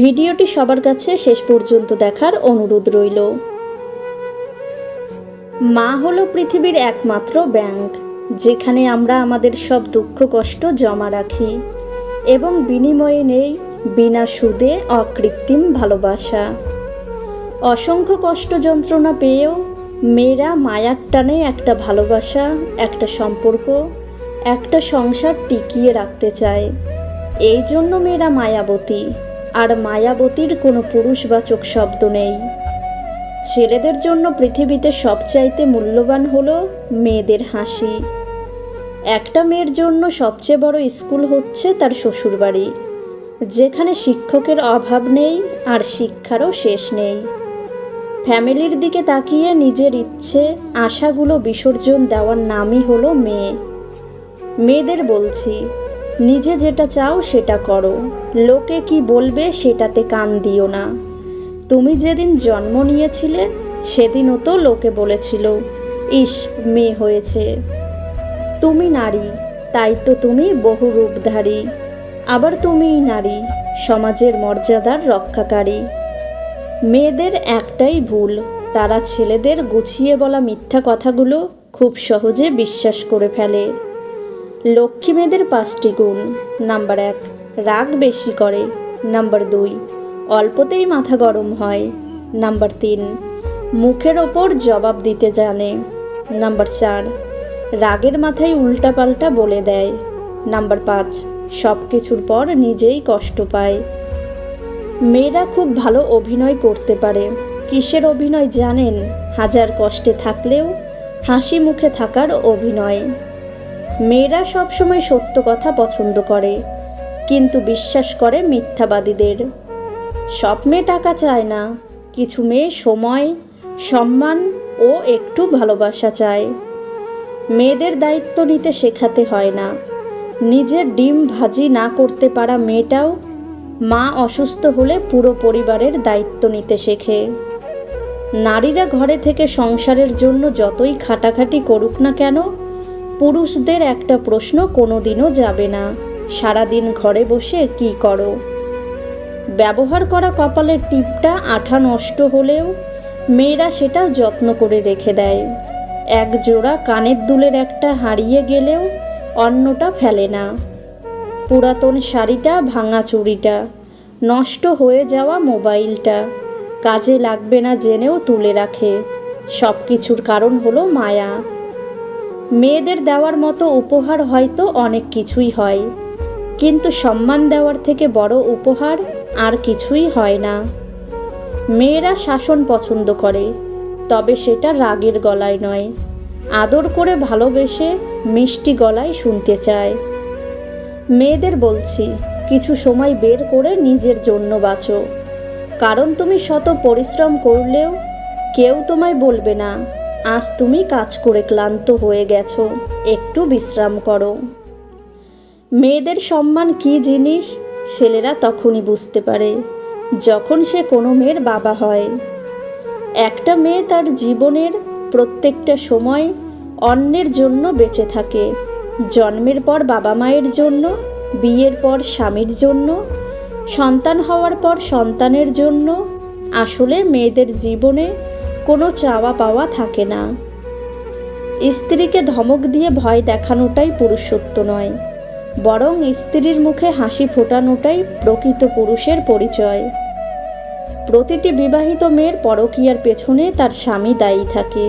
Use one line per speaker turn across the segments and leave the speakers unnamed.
ভিডিওটি সবার কাছে শেষ পর্যন্ত দেখার অনুরোধ রইল। মা হলো পৃথিবীর একমাত্র ব্যাংক, যেখানে আমরা আমাদের সব দুঃখ কষ্ট জমা রাখি এবং বিনিময়ে নেই বিনা সুদে অকৃত্রিম ভালোবাসা। অসংখ্য কষ্ট যন্ত্রণা পেয়েও মেয়েরা মায়ার টানে একটা ভালোবাসা, একটা সম্পর্ক, একটা সংসার টিকিয়ে রাখতে চায়। এই জন্য মেয়েরা মায়াবতী। আর মায়াবতীর কোনো পুরুষবাচক শব্দ নেই। ছেলেদের জন্য পৃথিবীতে সবচাইতে মূল্যবান হলো মেয়েদের হাসি। একটা মেয়ের জন্য সবচেয়ে বড় স্কুল হচ্ছে তার শ্বশুরবাড়ি, যেখানে শিক্ষকের অভাব নেই আর শিক্ষারও শেষ নেই। ফ্যামিলির দিকে তাকিয়ে নিজের ইচ্ছে, আশাগুলো বিসর্জন দেওয়ার নামই হলো মেয়ে। মেয়েদের বলছি নিজে যেটা চাও সেটা করো। লোকে কি বলবে সেটাতে কান দিও না। তুমি যেদিন জন্ম নিয়েছিলে, সেদিনও তো লোকে বলেছিল, ইস, মেয়ে হয়েছে। তুমি নারী, তাই তো তুমি বহু রূপধারী। আবার তুমিই নারী, সমাজের মর্যাদার রক্ষাকারী। মেয়েদের একটাই ভুল, তারা ছেলেদের গুছিয়ে বলা মিথ্যা কথাগুলো খুব সহজে বিশ্বাস করে ফেলে। লক্ষ্মী মেয়েদের পাঁচটি গুণ। নাম্বার এক, রাগ বেশি করে। নাম্বার দুই, অল্পতেই মাথা গরম হয়। নাম্বার তিন, মুখের ওপর জবাব দিতে জানে। নাম্বার চার, রাগের মাথায় উল্টাপাল্টা বলে দেয়। নাম্বার পাঁচ সব কিছুর পর নিজেই কষ্ট পায়। মেয়েরা খুব ভালো অভিনয় করতে পারে। কিসের অভিনয় জানেন? হাজার কষ্টে থাকলেও হাসি মুখে থাকার অভিনয়। মেয়েরা সবসময় সত্য কথা পছন্দ করে, কিন্তু বিশ্বাস করে মিথ্যাবাদীদের। সব মেয়ে টাকা চায় না, কিছু মেয়ে সময়, সম্মান ও একটু ভালোবাসা চায়। মেয়েদের দায়িত্ব নিতে শেখাতে হয় না। নিজের ডিম ভাজি না করতে পারা মেয়েটাও মা অসুস্থ হলে পুরো পরিবারের দায়িত্ব নিতে শেখে। নারীরা ঘরে থেকে সংসারের জন্য যতই খাটাখাটি করুক না কেন পুরুষদের একটা প্রশ্ন কোনোদিনও যাবে না। সারাদিন ঘরে বসে কি করো? ব্যবহার করা কপালের টিপটা আঠা নষ্ট হলেও মেয়েরা সেটা যত্ন করে রেখে দেয়। এক জোড়া কানের দুলের একটা হারিয়ে গেলেও অন্যটা ফেলে না। পুরাতন শাড়িটা ভাঙা চুড়িটা, নষ্ট হয়ে যাওয়া মোবাইলটা, কাজে লাগবে না জেনেও তুলে রাখে। সব কিছুর কারণ হলো মায়া। মেয়েদের দেওয়ার মতো উপহার হয়তো অনেক কিছুই হয়। কিন্তু সম্মান দেওয়ার থেকে বড় উপহার আর কিছুই হয় না। মেয়েরা শাসন পছন্দ করে, তবে সেটা রাগের গলায় নয়। আদর করে ভালোবেসে মিষ্টি গলায় শুনতে চায়। মেয়েদের বলছি, কিছু সময় বের করে নিজের জন্য বাঁচো। কারণ তুমি শত পরিশ্রম করলেও কেউ তোমায় বলবে না। আজ তুমি কাজ করে ক্লান্ত হয়ে গেছো, একটু বিশ্রাম করো। মেয়েদের সম্মান কী জিনিস? ছেলেরা তখনই বুঝতে পারে, যখন সে কোনো মেয়ের বাবা হয়। একটা মেয়ে তার জীবনের প্রত্যেকটা সময় অন্যের জন্য বেঁচে থাকে, জন্মের পর বাবা মায়ের জন্য, বিয়ের পর স্বামীর জন্য, সন্তান হওয়ার পর সন্তানের জন্য। আসলে মেয়েদের জীবনে কোনো চাওয়া পাওয়া থাকে না। স্ত্রীকে ধমক দিয়ে ভয় দেখানোটাই পুরুষত্ব নয়, বরং স্ত্রীর মুখে হাসি ফোটানোটাই প্রকৃত পুরুষের পরিচয়। প্রতিটি বিবাহিত মেয়ের পরকীয়ার পেছনে তার স্বামী দায়ী থাকে,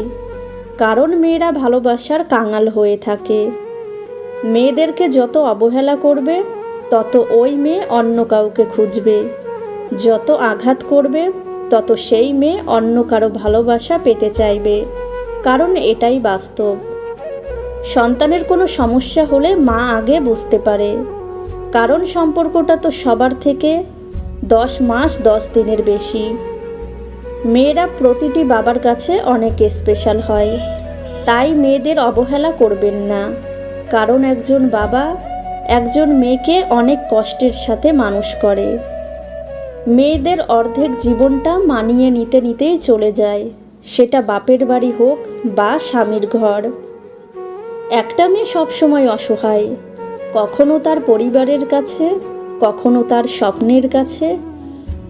কারণ মেয়েরা ভালোবাসার কাঙাল হয়ে থাকে। মেয়েদেরকে যত অবহেলা করবে, তত ওই মেয়ে অন্য কাউকে খুঁজবে, যত আঘাত করবে তত সেই মেয়ে অন্য কারও ভালোবাসা পেতে চাইবে। কারণ এটাই বাস্তব। সন্তানের কোনো সমস্যা হলে মা আগে বুঝতে পারে। কারণ সম্পর্কটা তো সবার থেকে দশ মাস দশ দিনের বেশি। মেয়েরা প্রতিটি বাবার কাছে অনেক স্পেশাল হয়। তাই মেয়েদের অবহেলা করবেন না। কারণ একজন বাবা একজন মেয়েকে অনেক কষ্টের সাথে মানুষ করে। মেয়েদের অর্ধেক জীবনটা মানিয়ে নিতে নিতেই চলে যায়। সেটা বাপের বাড়ি হোক বা স্বামীর ঘর। একটা মেয়ে সবসময় অসহায়। কখনো তার পরিবারের কাছে, কখনো তার স্বপ্নের কাছে,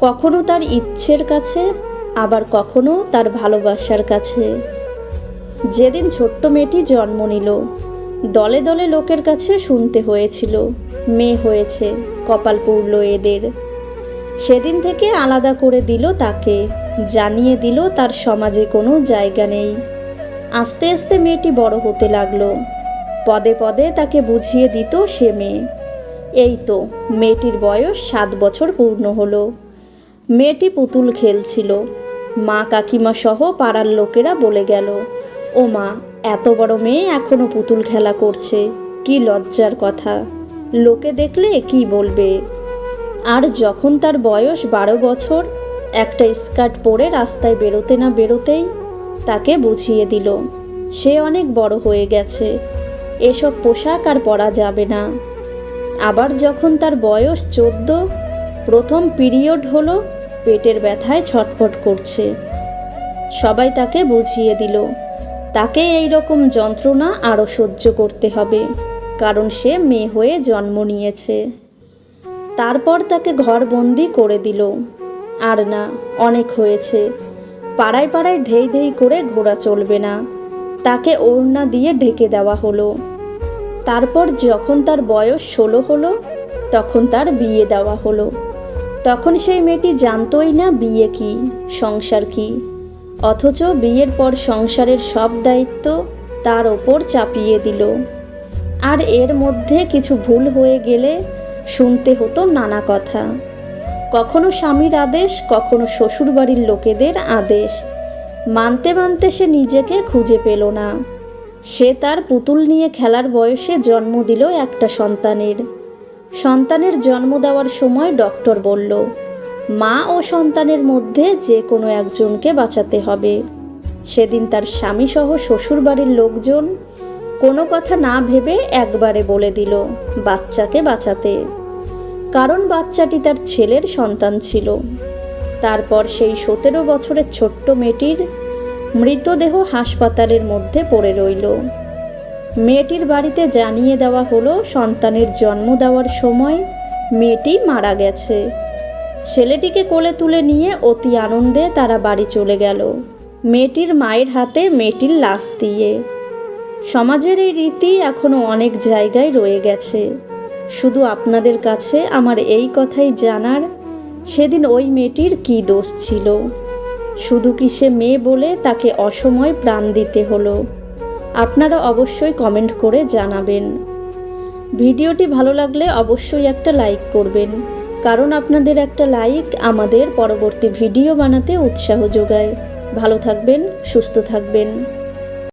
কখনো তার ইচ্ছের কাছে, আবার কখনো তার ভালোবাসার কাছে। যেদিন ছোট্ট মেয়েটি জন্ম নিল, দলে দলে লোকের কাছে শুনতে হয়েছিল, মেয়ে হয়েছে, কপাল পুড়ল এদের। সেদিন থেকে আলাদা করে দিল তাকে, জানিয়ে দিল তার সমাজে কোনো জায়গা নেই। আস্তে আস্তে মেয়েটি বড় হতে লাগল। পদে পদে তাকে বুঝিয়ে দিত সে মেয়ে। এই তো মেয়েটির বয়স সাত বছর পূর্ণ হলো। মেয়েটি পুতুল খেলছিল। মা কাকিমা সহ পাড়ার লোকেরা বলে গেল, ও মা, এত বড় মেয়ে এখনও পুতুল খেলা করছে। কি লজ্জার কথা। লোকে দেখলে কি বলবে? আর যখন তার বয়স বারো বছর, একটা স্কার্ট পরে রাস্তায় বেরোতে না বেরোতেই তাকে বুঝিয়ে দিল, সে অনেক বড় হয়ে গেছে, এসব পোশাক আর পরা যাবে না। আবার যখন তার বয়স চোদ্দ, প্রথম পিরিয়ড হলো পেটের ব্যথায় ছটফট করছে। সবাই তাকে বুঝিয়ে দিল, তাকে এই রকম যন্ত্রণা আরও সহ্য করতে হবে, কারণ সে মেয়ে হয়ে জন্ম নিয়েছে। তারপর তাকে ঘরবন্দি করে দিল। আর না, অনেক হয়েছে। পাড়ায় পাড়ায় ধেই ধেই করে ঘোরা চলবে না। তাকে ওড়না দিয়ে ঢেকে দেওয়া হলো। তারপর যখন তার বয়স ষোলো হলো, তখন তার বিয়ে দেওয়া হলো। তখন সেই মেয়েটি জানতই না বিয়ে কি, সংসার কি। অথচ বিয়ের পর সংসারের সব দায়িত্ব তার ওপর চাপিয়ে দিল। আর এর মধ্যে কিছু ভুল হয়ে গেলে শুনতে হতো নানা কথা। কখনো স্বামীর আদেশ, কখনো শ্বশুরবাড়ির লোকেদের আদেশ। মানতে মানতে সে নিজেকে খুঁজে পেল না। সে তার পুতুল নিয়ে খেলার বয়সে জন্ম দিল একটা সন্তানের। সন্তানের জন্ম দেওয়ার সময় ডক্টর বলল, মা ও সন্তানের মধ্যে যে কোনো একজনকে বাঁচাতে হবে। সেদিন তার স্বামীসহ শ্বশুরবাড়ির লোকজন কোনো কথা না ভেবে একবারে বলে দিল, বাচ্চাকে বাঁচাতে। কারণ বাচ্চাটি তার ছেলের সন্তান ছিল। তারপর সেই সতেরো বছরের ছোট্ট মেয়েটির মৃতদেহ হাসপাতালের মধ্যে পড়ে রইল। মেয়েটির বাড়িতে জানিয়ে দেওয়া হলো, সন্তানের জন্ম দেওয়ার সময় মেয়েটি মারা গেছে। ছেলেটিকে কোলে তুলে নিয়ে অতি আনন্দে তারা বাড়ি চলে গেল। মেয়েটির মায়ের হাতে মেয়েটির লাশ দিয়ে। সমাজের এই রীতি এখনও অনেক জায়গায় রয়ে গেছে। শুধু আপনাদের কাছে আমার এই কথাই জানার, সেদিন ওই মেয়েটির কী দোষ ছিল? শুধু কি সে মেয়ে বলে তাকে অসময় প্রাণ দিতে হলো? আপনারা অবশ্যই কমেন্ট করে জানাবেন। ভিডিওটি ভালো লাগলে অবশ্যই একটা লাইক করবেন, কারণ আপনাদের একটা লাইক আমাদের পরবর্তী ভিডিও বানাতে উৎসাহ যোগায়। ভালো থাকবেন, সুস্থ থাকবেন।